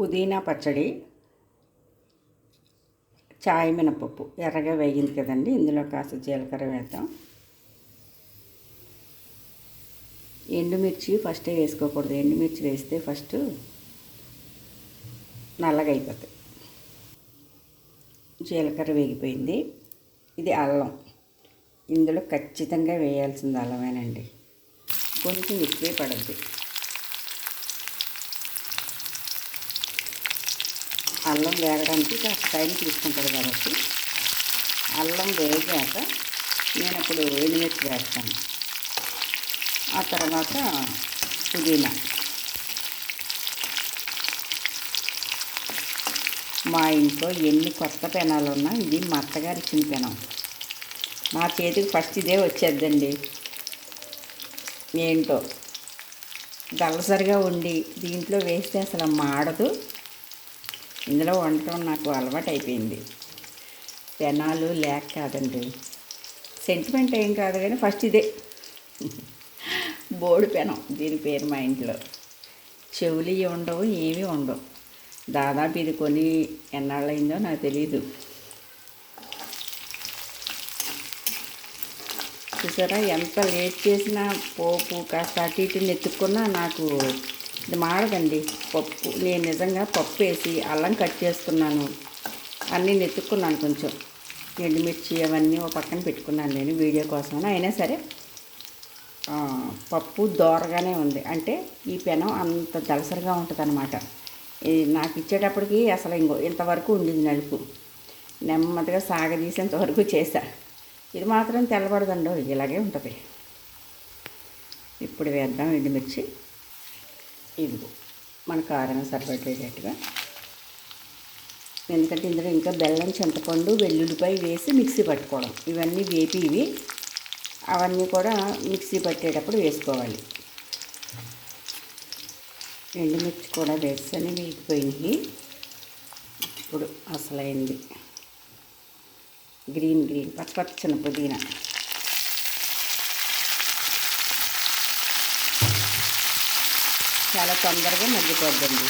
పుదీనా పచ్చడి చాయ్ మినపప్పు. ఎర్రగా వేగింది కదండి. ఇందులో కాస్త జీలకర్ర వేద్దాం. ఎండుమిర్చి ఫస్టే వేసుకోకూడదు. ఎండుమిర్చి వేస్తే ఫస్ట్ నల్లగా అయిపోతాయి జీలకర్ర వేగిపోయింది. ఇది అల్లం. ఇందులో ఖచ్చితంగా వేయాల్సింది అల్లమేనండి. కొంచెం ఎక్కువే పడద్దు. అల్లం వేగడానికి కాస్త టైం తీసుకుంటుంది కాబట్టి అల్లం వేగాక నేను ఇప్పుడు ఎనిమిది వేస్తాను. ఆ తర్వాత పుదీనా. మా ఇంట్లో ఎన్ని కొత్త పెనాలు ఉన్నా ఇది మా అత్తగారి ఇచ్చిన పెనం. నా చేతికి ఫస్ట్ ఇదే వచ్చేద్దండి. ఏంటో? దళసరిగా ఉండి దీంట్లో వేస్తే అసలు మాడదు. ఇందులో వండటం నాకు అలవాటు అయిపోయింది పెనాలు లేక కాదండి. సెంటిమెంట్ ఏం కాదు కానీ ఫస్ట్ ఇదే. బోడి పెనం దీని పేరు మా ఇంట్లో. చెవులు ఇవి ఉండవు ఏమీ ఉండవు. దాదాపు ఇది కొని ఎన్నాళ్ళైందో నాకు తెలియదు చూసారా ఎంత లేట్ చేసినా పోపు కాస్త అటు ఇటు నెత్తుక్కున్నా నాకు ఇది మాడదండి. పప్పు నేను నిజంగా పప్పు వేసి అల్లం కట్ చేసుకున్నాను. అన్నీ నెత్తుక్కున్నాను కొంచెం. ఎండుమిర్చి అవన్నీ ఒక పక్కన పెట్టుకున్నాను నేను వీడియో కోసం. అయినా సరే పప్పు దోరగానే ఉంది. అంటే ఈ పెనం అంత దలసరిగా ఉంటుందనమాట ఇది నాకు ఇచ్చేటప్పటికి అసలు ఇంకో ఇంతవరకు ఉండింది నలుపు. నెమ్మదిగా సాగదీసేంత వరకు చేశా. ఇది మాత్రం తెల్లబడదండి ఇలాగే ఉంటుంది. ఇప్పుడు వేద్దాం ఎండుమిర్చి. ఇదిగో మన కారం సరిపడేటట్టుగా ఎందుకంటే ఇందులో ఇంకా బెల్లం చింతపండు వెల్లుల్లిపై వేసి మిక్సీ పట్టుకోవడం. ఇవన్నీ వేపి ఇవి. అవన్నీ కూడా మిక్సీ పట్టేటప్పుడు వేసుకోవాలి. ఎండుమిర్చి కూడా వేసుకొని వేగిపోయినాయి. ఇప్పుడు అసలైంది. గ్రీన్ గ్రీన్ పచ్చపచ్చని పుదీనా. చాలా తొందరగా మగ్గిపోద్దండి.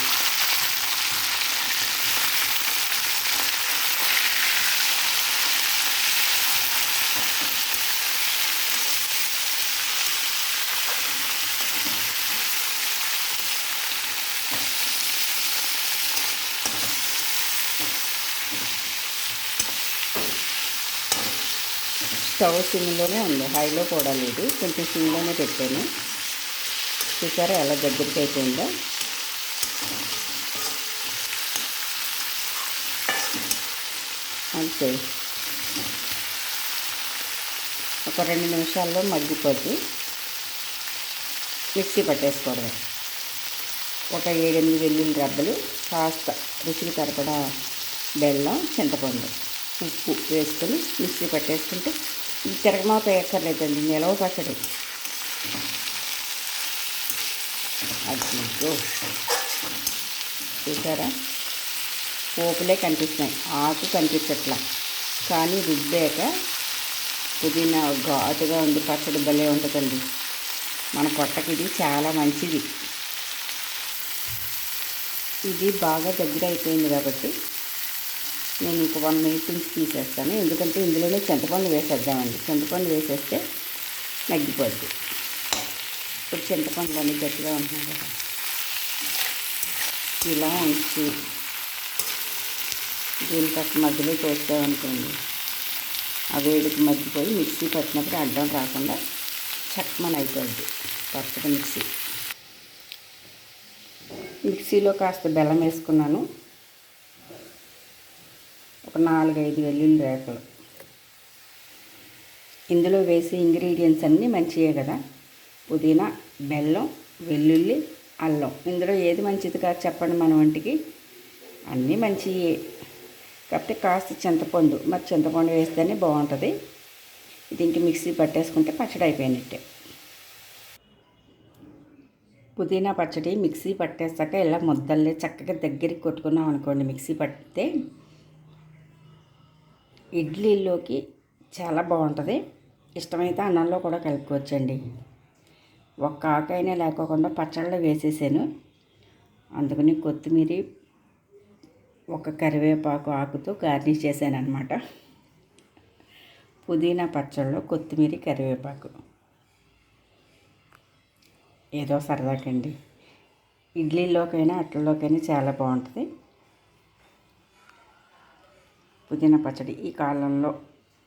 స్టవ్ సిమ్లోనే ఉంది. హైలో కూడా లేదు. కొంచెం సిమ్లోనే పెట్టాను. చూసారా ఎలా దగ్గరికి అయిపోయిందో? అంతే. ఒక రెండు నిమిషాల్లో మగ్గిపోతే మిక్సీ పట్టేసుకోవడం ఒక ఏడెనిమిది వెల్లుల్లి రబ్బలు కాస్త రుచికి సరిపడా బెల్లం చింతపండు ఉప్పు వేసుకొని మిక్సీ పట్టేసుకుంటే ఇది తిరగమాత ఎక్కర్లేదండి నిలవ పచ్చడి అదిగో చూసారా? పోపులే కనిపిస్తున్నాయి. ఆకు కనిపించట్లా. కానీ రుబ్బాక పుదీనా ఘాటుగా ఉంది. పచ్చడి భలే ఉంటుందండి. మన పొట్టకి ఇది చాలా మంచిది. ఇది బాగా దగ్గర అయిపోయింది కాబట్టి నేను ఇంక వన్ మినిట్ నుంచి తీసేస్తాను. ఎందుకంటే ఇందులోనే చింతపండు వేసేద్దామండి. చింతపండు వేసేస్తే నగ్గిపోద్ది. ఇప్పుడు చింతపండు అన్నీ గట్టిగా ఉంటున్నాయి కదా. ఇలా ఉంచి దీని పక్క మధ్యలో తోస్తామనుకోండి ఆ వేడికి మగ్గిపోయి మిక్సీ పట్టినప్పుడు అడ్డం రాకుండా చక్మన్ అయిపోద్ది. పచ్చడి మిక్సీ. మిక్సీలో కాస్త బెల్లం వేసుకున్నాను. ఒక నాలుగైదు వెల్లుల్లి రేకలు. ఇందులో వేసే ఇంగ్రీడియంట్స్ అన్నీ మంచివే కదా. పుదీనా బెల్లం వెల్లుల్లి అల్లం. ఇందులో ఏది మంచిది కాదు చెప్పండి మన వంటికి. అన్నీ మంచివి కాకపోతే కాస్త చింతపండు. మరి చింతపండు వేస్తేనే బాగుంటుంది. ఇది ఇంక మిక్సీ పట్టేసుకుంటే పచ్చడి అయిపోయినట్టే. పుదీనా పచ్చడి మిక్సీ పట్టేస్తాక ఇలా ముద్దల్ని చక్కగా దగ్గరికి కొట్టుకున్నాం అనుకోండి మిక్సీ పట్టితే ఇడ్లీలోకి చాలా బాగుంటుంది. ఇష్టమైతే అన్నంలో కూడా కలుపుకోవచ్చండి. ఒక్క ఆకైనా లేకోకుండా పచ్చళ్ళలో వేసేసాను. అందుకని కొత్తిమీర ఒక కరివేపాకు ఆకుతో గార్నిష్ చేశాను అనమాట పుదీనా పచ్చళ్ళు కొత్తిమీర కరివేపాకు. ఏదో సరదాకండి. ఇడ్లీలోకైనా అట్లలోకైనా చాలా బాగుంటుంది. పుదీనా పచ్చడి ఈ కాలంలో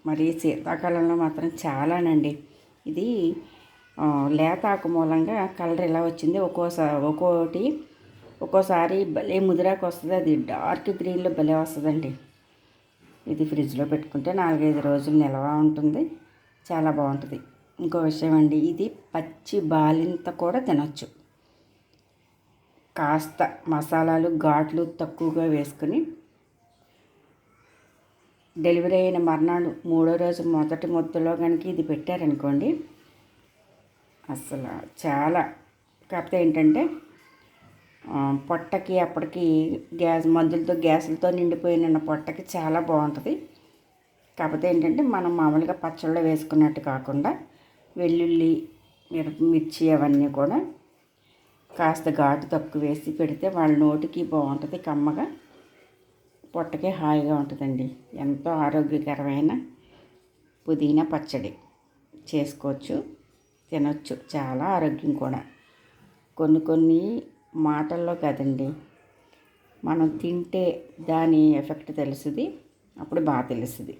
మరి శీతాకాలంలో మాత్రం చాలానండి. ఇది లేత ఆకు మూలంగా కలర్ ఇలా వచ్చింది? ఒక్కోసారి ఒక్కోటి ఒక్కోసారి భలే ముదిరాకు వస్తుంది. అది డార్క్ గ్రీన్లో భలే వస్తుందండి. ఇది ఫ్రిడ్జ్లో పెట్టుకుంటే నాలుగైదు రోజులు నిల్వ ఉంటుంది. చాలా బాగుంటుంది. ఇంకో విషయం అండి ఇది పచ్చి బాలింత కూడా తినొచ్చు. కాస్త మసాలాలు ఘాట్లు తక్కువగా వేసుకుని డెలివరీ అయిన మర్నాడు మూడో రోజు మొదటి ముద్దలో కనుక ఇది పెట్టారనుకోండి అసలు చాలా. కాకపోతే ఏంటంటే పొట్టకి అప్పటికి గ్యాస్ మందులతో గ్యాసులతో నిండిపోయిన పొట్టకి చాలా బాగుంటుంది. కాకపోతే ఏంటంటే మనం మామూలుగా పచ్చళ్ళలో వేసుకున్నట్టు కాకుండా వెల్లుల్లి మిర్చి అవన్నీ కూడా కాస్త ఘాటు తక్కువ వేసి పెడితే వాళ్ళ నోటికి బాగుంటుంది కమ్మగా. పొట్టకి హాయిగా ఉంటుందండి. ఎంతో ఆరోగ్యకరమైన పుదీనా పచ్చడి. చేసుకోవచ్చు. తినొచ్చు. చాలా ఆరోగ్యం కూడా. కొన్ని కొన్ని మాటల్లో కదండి. మనం తింటే దాని ఎఫెక్ట్ తెలుస్తుంది అప్పుడు బాగా తెలుస్తుంది